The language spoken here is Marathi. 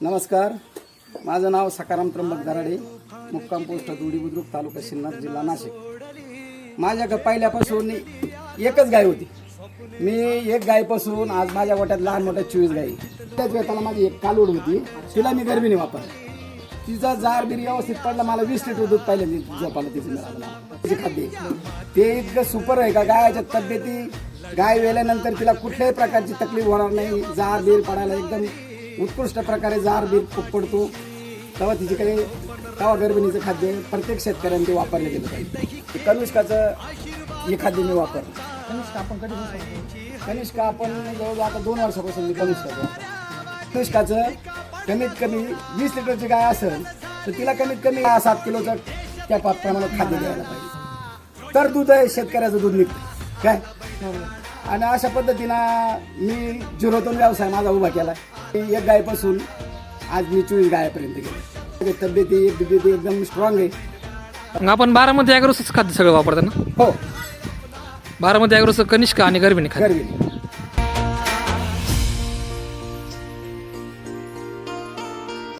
नमस्कार. माझं नाव सकाराम त्र्यंबक दराडे मुक्काम पोस्ट दुडी बुद्रुक तालुका सिन्नर जिल्हा नाशिक. माझ्याकडे पहिल्यापासून एकच गाय होती. मी एक गायपासून आज माझ्या गोट्यात लहान मोठ्या चोवीस गाई त्याच वेळेला माझी एक कालोड होती. तिला मी गर्भिणी वापरली. तिचा जार बिर व्यवस्थित पडला. मला वीस लिटर दूध पाहिलं झोपाला तिचं मिळालं. तिचे खाद्य. ते इतकं सुपर आहे का? गायाच्या तब्येती गाय वेल्यानंतर तिला कुठल्याही प्रकारची तकलीफ होणार नाही. जार बिर पडायला एकदम उत्कृष्ट प्रकारे जार बीर पडतो. तेव्हा तिचे काही तेव्हा गर्भिणीचं खाद्य प्रत्येक शेतकऱ्यांनी ते वापरलं गेलं पाहिजे. कनिष्काचं हे खाद्य मी वापरलं. कनिष्ठ आपण कधी कनिष्का आपण जवळजवळ आता दोन वर्षापासून मी कनिष्काचं कनिष्काचं कमीत कमी वीस लिटरची गाय असेल तर तिला कमीत कमी सात किलोचं त्या प्रमाणात खाद्य द्यायला पाहिजे. तर दूध आहे शेतकऱ्याचं दूध निघतं. काय? आणि अशा पद्धतीनं मी झिरोतून व्यवसाय माझा उभा केला एक गायपासून आज मी चोवीस गायापर्यंत गेलो तब्येती तब्येती एकदम स्ट्रॉंग आहे. मग आपण बारामध्ये अॅग्रोसच खाद्य सगळं वापरतो ना? हो. बारामध्ये अॅग्रोचं कनिष्का आणि गर्भिणी गर्भिणी.